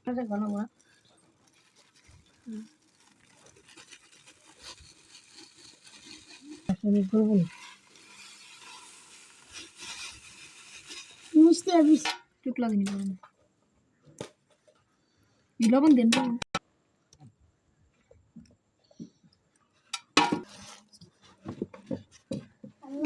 এটা গলা বলা তুমি করব মিষ্টি আবিস চুক লাগেনি করব লবণ দেন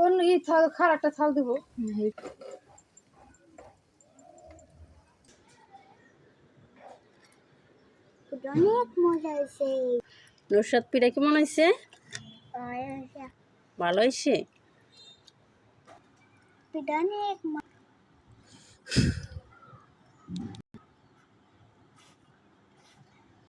অন্য এই থাল খারাপটা থাল দেবো। অনেক মজা হয়েছে। নুরসাদ পিঠা কেমন হয়েছে? ভালো হয়েছে। পিঠা অনেক মজা।